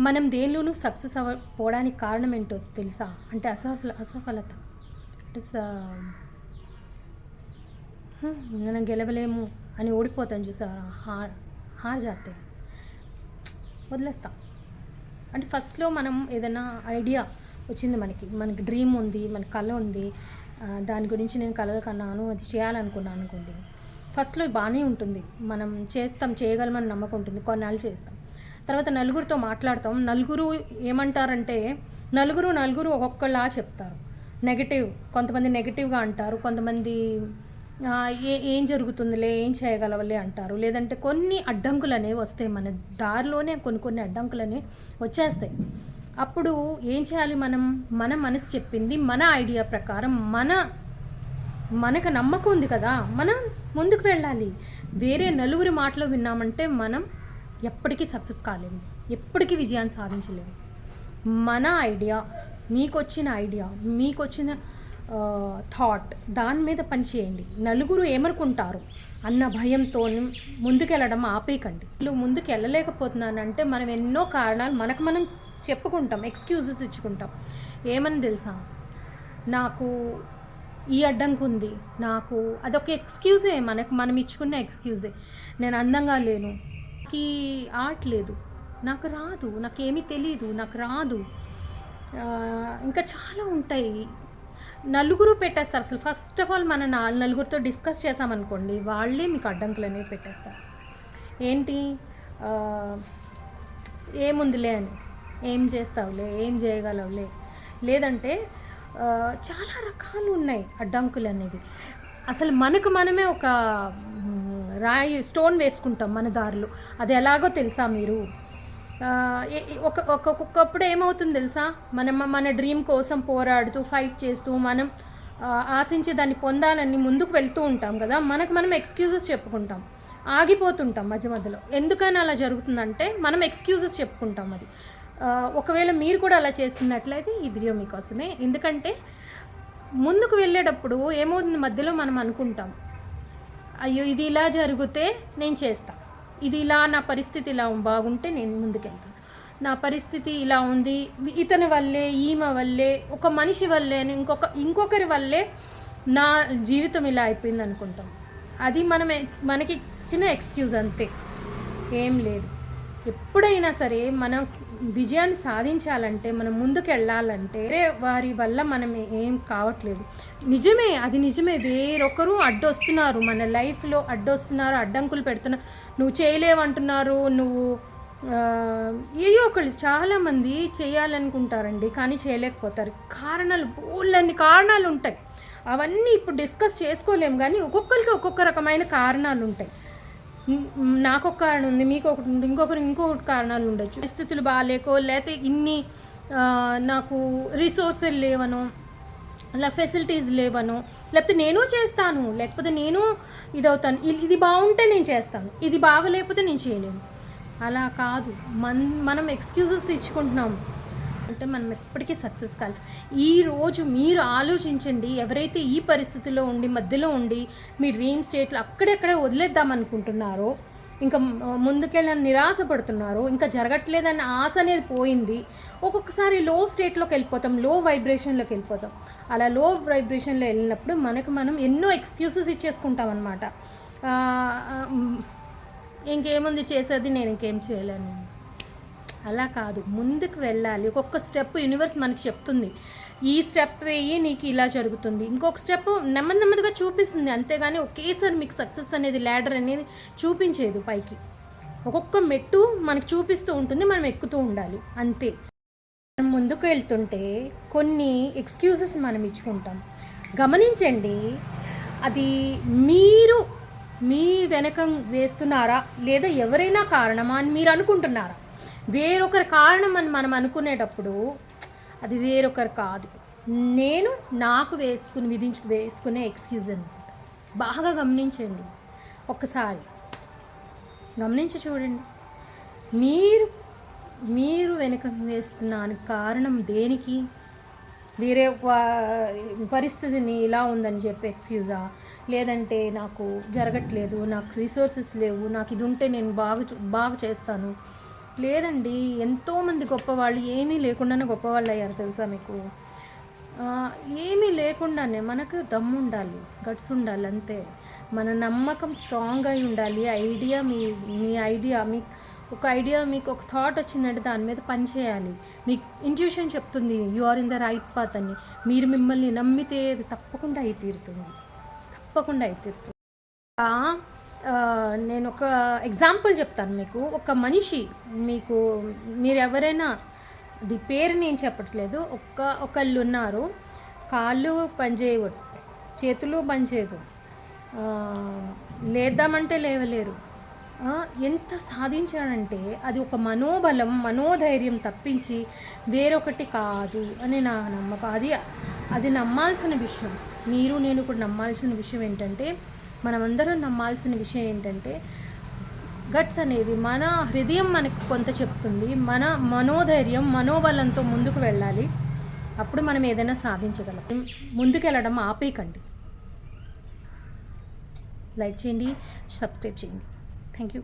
మనం దేనిలోనూ సక్సెస్ అవ్వకపోవడానికి కారణం ఏంటో తెలుసా? అంటే అసఫల అసఫలత. అంటే మనం గెలవలేము అని ఓడిపోతాం చూసారా హార్ హార్ జాతే. వదిలేస్తాం. అంటే ఫస్ట్లో మనం ఏదైనా ఐడియా వచ్చింది మనకి. మనకి డ్రీమ్ ఉంది మన కళ ఉంది. దాని గురించి నేను కలలు కన్నాను అది చేయాలనుకున్నాను అనుకోండి. ఫస్ట్లో బాగానే ఉంటుంది. మనం చేస్తాం చేయగలమని నమ్మకం ఉంటుంది. కొన్నాళ్ళు చేస్తాం. తర్వాత నలుగురితో మాట్లాడతాం. నలుగురు ఏమంటారంటే నలుగురు నలుగురు ఒక్కొక్కలా చెప్తారు. నెగటివ్ కొంతమంది నెగటివ్గా అంటారు. కొంతమంది ఏ ఏం జరుగుతుందిలే ఏం చేయగలవలే అంటారు. లేదంటే కొన్ని అడ్డంకులు అనేవి వస్తాయి మన దారిలోనే కొన్ని కొన్ని అడ్డంకులు అనేవి వచ్చేస్తాయి. అప్పుడు ఏం చేయాలి మనం? మన మనసు చెప్పింది మన ఐడియా ప్రకారం మన మనకు నమ్మకం ఉంది కదా మనం ముందుకు వెళ్ళాలి. వేరే నలుగురి మాటలు విన్నామంటే మనం ఎప్పటికీ సక్సెస్ కాలేము. ఎప్పటికీ విజయాన్ని సాధించలేము. మన ఐడియా మీకు వచ్చిన ఐడియా మీకు వచ్చిన థాట్ దాని మీద పని చేయండి. నలుగురు ఏమనుకుంటారు అన్న భయంతో ముందుకెళ్ళడం ఆపేయకండి. వీళ్ళు ముందుకు వెళ్ళలేకపోతున్నానంటే మనం ఎన్నో కారణాలు మనకు మనం చెప్పుకుంటాం ఎక్స్క్యూజెస్ ఇచ్చుకుంటాం. ఏమని తెలుసా? నాకు ఈ అడ్డంకి ఉంది. నాకు అదొక ఎక్స్క్యూజే మనకు మనం ఇచ్చుకున్న ఎక్స్క్యూజే నేను అందంగా లేను. ఈ ఆర్ట్ లేదు. నాకు రాదు. నాకేమీ తెలియదు నాకు రాదు. ఇంకా చాలా ఉంటాయి. నలుగురు పెట్టేస్తారు అసలు. ఫస్ట్ ఆఫ్ ఆల్ మన నాలుగు నలుగురితో డిస్కస్ చేసామనుకోండి వాళ్ళే మీకు అడ్డంకులు అనేవి పెట్టేస్తారు. ఏంటి? ఏముందిలే అని. ఏం చేస్తావులే? ఏం చేయగలవులే? లేదంటే చాలా రకాలు ఉన్నాయి అడ్డంకులు అనేవి. అసలు మనకు మనమే ఒక రాయి స్టోన్ వేసుకుంటాం మన దారిలో. అది ఎలాగో తెలుసా మీరు? ఒక ఒక్కొక్కప్పుడు ఏమవుతుంది తెలుసా? మనం మన డ్రీమ్ కోసం పోరాడుతూ ఫైట్ చేస్తూ మనం ఆశించే ఆశించి దాన్ని పొందాలని ముందుకు వెళ్తూ ఉంటాం కదా? మనకు మనం ఎక్స్క్యూజెస్ చెప్పుకుంటాం. ఆగిపోతుంటాం మధ్య మధ్యలో. ఎందుకని అలా జరుగుతుందంటే మనం ఎక్స్క్యూజెస్ చెప్పుకుంటాం అది. ఒకవేళ మీరు కూడా అలా చేస్తున్నట్లయితే ఈ వీడియో మీకోసమే. ఎందుకంటే ముందుకు వెళ్ళేటప్పుడు ఏమవుతుంది మధ్యలో మనం అనుకుంటాం అయ్యో ఇది ఇలా జరిగితే నేను చేస్తా. ఇది ఇలా నా పరిస్థితి ఇలా బాగుంటే నేను ముందుకెళ్తాను నా పరిస్థితి ఇలా ఉంది. ఇతని వల్లే ఈమె వల్లే ఒక మనిషి వల్లే అని ఇంకొక ఇంకొకరి వల్లే నా జీవితం ఇలా అయిపోయింది అనుకుంటాం అది మనమే మనకి చిన్న ఎక్స్క్యూజ్ అంతే. ఏం లేదు. ఎప్పుడైనా సరే మనం విజయాన్ని సాధించాలంటే మనం ముందుకు వెళ్ళాలంటే వారి వల్ల మనం ఏం కావట్లేదు. నిజమే అది నిజమే. వేరొకరు అడ్డొస్తున్నారు. మన లైఫ్లో అడ్డొస్తున్నారు అడ్డంకులు పెడుతున్నారు నువ్వు చేయలేవంటున్నారు నువ్వు ఏయో ఒకళ్ళు చాలామంది చేయాలనుకుంటారండి కానీ చేయలేకపోతారు. కారణాలు బోళ్ళన్ని కారణాలు ఉంటాయి అవన్నీ ఇప్పుడు డిస్కస్ చేసుకోలేము కానీ ఒక్కొక్కరికి ఒక్కొక్క రకమైన కారణాలు ఉంటాయి నాకు ఒక కారణం ఉంది మీకు ఒకటి ఉంది ఇంకొకరు ఇంకొకటి కారణాలు ఉండొచ్చు. పరిస్థితులు బాగాలేకో లేకపోతే ఇన్ని నాకు రిసోర్సెస్ లేవనో అలా ఫెసిలిటీస్ లేవనో లేకపోతే నేను చేస్తాను లేకపోతే నేను ఇది అవుతాను ఇది బాగుంటే నేను చేస్తాను ఇది బాగలేకపోతే నేను చేయలేను. అలా కాదు మన్ మనం ఎక్స్క్యూజెస్ ఇచ్చుకుంటున్నాం. అంటే మనం ఎప్పటికీ సక్సెస్ కాదు ఈ రోజు మీరు ఆలోచించండి ఎవరైతే ఈ పరిస్థితిలో ఉండి మధ్యలో ఉండి మీ డ్రీమ్ స్టేట్లో అక్కడెక్కడే వదిలేద్దాం అనుకుంటున్నారో ఇంకా ముందుకెళ్ళని నిరాశ పడుతున్నారు ఇంకా జరగట్లేదన్న ఆశ అనేది పోయింది ఒక్కొక్కసారి లో స్టేట్లోకి వెళ్ళిపోతాం లో వైబ్రేషన్లోకి వెళ్ళిపోతాం. అలా లో వైబ్రేషన్లో వెళ్ళినప్పుడు మనకు మనం ఎన్నో ఎక్స్క్యూజెస్ ఇచ్చేసుకుంటాం అనమాట ఇంకేముంది చేసేది నేను ఇంకేం చేయలేను. అలా కాదు. ముందుకు వెళ్ళాలి. ఒక్కొక్క స్టెప్ యూనివర్స్ మనకి చెప్తుంది. ఈ స్టెప్ వేయి నీకు ఇలా జరుగుతుంది. ఇంకొక స్టెప్ నెమ్మది నెమ్మదిగా చూపిస్తుంది. అంతేగాని ఒకేసారి మీకు సక్సెస్ అనేది ల్యాడర్ అనేది చూపించేది పైకి. ఒక్కొక్క మెట్టు మనకు చూపిస్తూ ఉంటుంది మనం ఎక్కుతూ ఉండాలి. అంతే. మనం ముందుకు వెళ్తుంటే కొన్ని ఎక్స్క్యూజెస్ మనం ఇచ్చుకుంటాం. గమనించండి అది మీరు మీ వెనక వేస్తున్నారా? లేదా ఎవరైనా కారణమా అని మీరు అనుకుంటున్నారా? వేరొకరి కారణం అని మనం అనుకునేటప్పుడు అది వేరొకరు కాదు. నేను నాకు వేసుకుని విధించు వేసుకునే ఎక్స్క్యూజ్ అనమాట బాగా గమనించండి. ఒక్కసారి గమనించి చూడండి. మీరు మీరు వెనుక వేస్తున్నాను కారణం దేనికి? వేరే వా- పరిస్థితిని ఇలా ఉందని చెప్పి ఎక్స్క్యూజా లేదంటే నాకు జరగట్లేదు నాకు రిసోర్సెస్ లేవు నాకు ఇది ఉంటే నేను బాగా చూ- బాగా చేస్తాను. లేదండి ఎంతోమంది గొప్పవాళ్ళు ఏమీ లేకుండానే గొప్పవాళ్ళు అయ్యారు తెలుసా మీకు? ఏమీ లేకుండానే మనకు దమ్ము ఉండాలి గట్స్ ఉండాలి అంతే. మన నమ్మకం స్ట్రాంగ్ అయి ఉండాలి. ఐడియా మీ మీ ఐడియా మీ ఒక ఐడియా మీకు ఒక థాట్ వచ్చిందంటే దాని మీద పని చేయాలి. మీకు ఇంట్యూషన్ చెప్తుంది you are in the right path అని. మీరు మిమ్మల్ని నమ్మితే అది తప్పకుండా అయి తీరుతుంది తప్పకుండా అయి తీరుతుంది నేను ఒక ఎగ్జాంపుల్ చెప్తాను మీకు. ఒక మనిషి మీకు మీరు ఎవరైనా ది పేరు నేను చెప్పట్లేదు ఒక్క ఒకళ్ళు ఉన్నారు కాళ్ళు పనిచేయవు చేతులు పనిచేయవు. లేద్దామంటే లేవలేరు. ఎంత సాధించాడంటే అది ఒక మనోబలం మనోధైర్యం తప్పించి వేరొకటి కాదు అని నా నమ్మకం. అది అది నమ్మాల్సిన విషయం. మీరు నేను కూడా నమ్మాల్సిన విషయం ఏంటంటే మనమందరం నమ్మాల్సిన విషయం ఏంటంటే గట్స్ అనేది మన హృదయం మనకు కొంత చెప్తుంది. మన మనోధైర్యం మనోబలంతో ముందుకు వెళ్ళాలి. అప్పుడు మనం ఏదైనా సాధించగలం. ముందుకెళ్ళడం ఆపేయకండి. లైక్ చేయండి సబ్స్క్రైబ్ చేయండి. Thank you